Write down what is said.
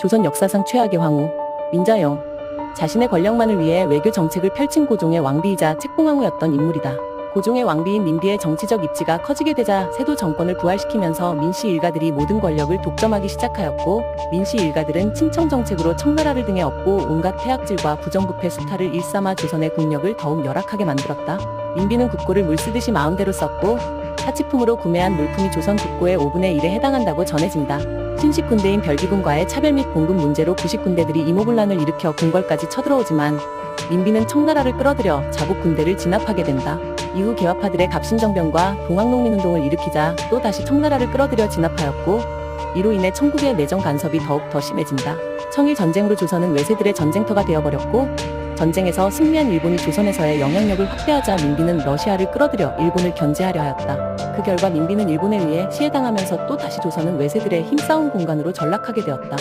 조선 역사상 최악의 황후 민자영 자신의 권력만을 위해 외교 정책을 펼친 고종의 왕비이자 책봉왕후였던 인물이다. 고종의 왕비인 민비의 정치적 입지가 커지게 되자 세도 정권을 부활시키면서 민씨 일가들이 모든 권력을 독점하기 시작하였고 민씨 일가들은 친청 정책으로 청나라를 등에 업고 온갖 태학질과 부정부패 수탈을 일삼아 조선의 국력을 더욱 열악하게 만들었다. 민비는 국고를 물 쓰듯이 마음대로 썼고 사치품으로 구매한 물품이 조선 국고의 5분의 1에 해당한다고 전해진다. 신식 군대인 별기군과의 차별 및 공급 문제로 구식 군대들이 이모분란을 일으켜 궁궐까지 쳐들어오지만 민비는 청나라를 끌어들여 자국 군대를 진압하게 된다. 이후 개화파들의 갑신정변과 동학농민운동을 일으키자 또 다시 청나라를 끌어들여 진압하였고 이로 인해 청국의 내정 간섭이 더욱 더 심해진다. 청일 전쟁으로 조선은 외세들의 전쟁터가 되어버렸고 전쟁에서 승리한 일본이 조선에서의 영향력을 확대하자 민비는 러시아를 끌어들여 일본을 견제하려 하였다. 그 결과 민비는 일본에 의해 시해당하면서 또 다시 조선은 외세들의 힘싸움 공간으로 전락하게 되었다.